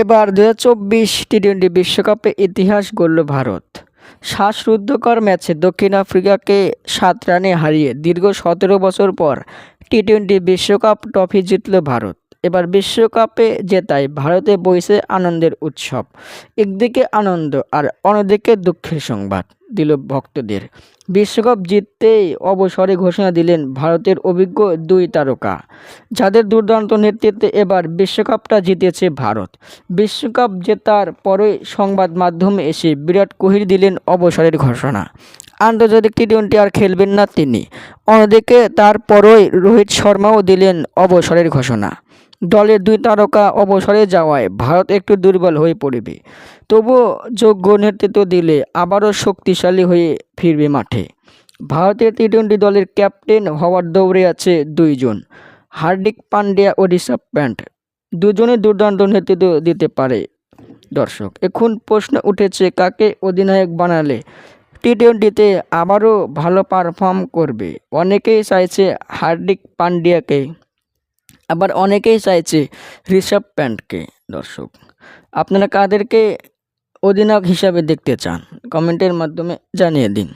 এবার দু হাজার চব্বিশ টি টোয়েন্টি বিশ্বকাপে ইতিহাস গড়ল ভারত। শ্বাসরুদ্ধকর ম্যাচে দক্ষিণ আফ্রিকাকে সাত রানে হারিয়ে দীর্ঘ সতেরো বছর পর টি টোয়েন্টি বিশ্বকাপ ট্রফি জিতল ভারত। এবার বিশ্বকাপে জেতায় ভারতে বইছে আনন্দের উৎসব। একদিকে আনন্দ আর অন্যদিকে দুঃখের সংবাদ, দিল ভক্তদের। বিশ্বকাপ জিততেই অবসরে ঘোষণা দিলেন ভারতের অভিজ্ঞ দুই তারকা। যাদের দুর্দান্ত নেতৃত্বে এবার বিশ্বকাপটা জিতেছে ভারত। বিশ্বকাপ জেতার পরেই সংবাদ মাধ্যমে এসে বিরাট কোহলি দিলেন অবসরের ঘোষণা। আন্তর্জাতিক টি টোয়েন্টি আর খেলবেন না তিনি। অন্যদিকে তারপরই রোহিত শর্মাও দিলেন অবসরের ঘোষণা। দলের দুই তারকা অবসরে যাওয়ায় ভারত একটু দুর্বল হয়ে পড়বে। তবুও যোগ্য নেতৃত্ব দিলে আবারও শক্তিশালী হয়ে ফিরবে মাঠে। ভারতের টি টোয়েন্টি দলের ক্যাপ্টেন হওয়ার দৌড়ে আছে দুইজন। হার্দিক পান্ডিয়া ও ঋষভ প্যান্ট দুজনে দুর্দান্ত নেতৃত্ব দিতে পারে দর্শক। এখন প্রশ্ন উঠেছে কাকে অধিনায়ক বানালে? টি টোয়েন্টিতে আবারও ভালো পারফর্ম করবে। অনেকেই চাইছে হার্দিক পান্ডিয়াকে, আবার অনেকেই চাইছে ঋষভ প্যান্টকে দর্শক, আপনারা কাদেরকে অধিনায়ক হিসাবে দেখতে চান, কমেন্টের মাধ্যমে জানিয়ে দিন।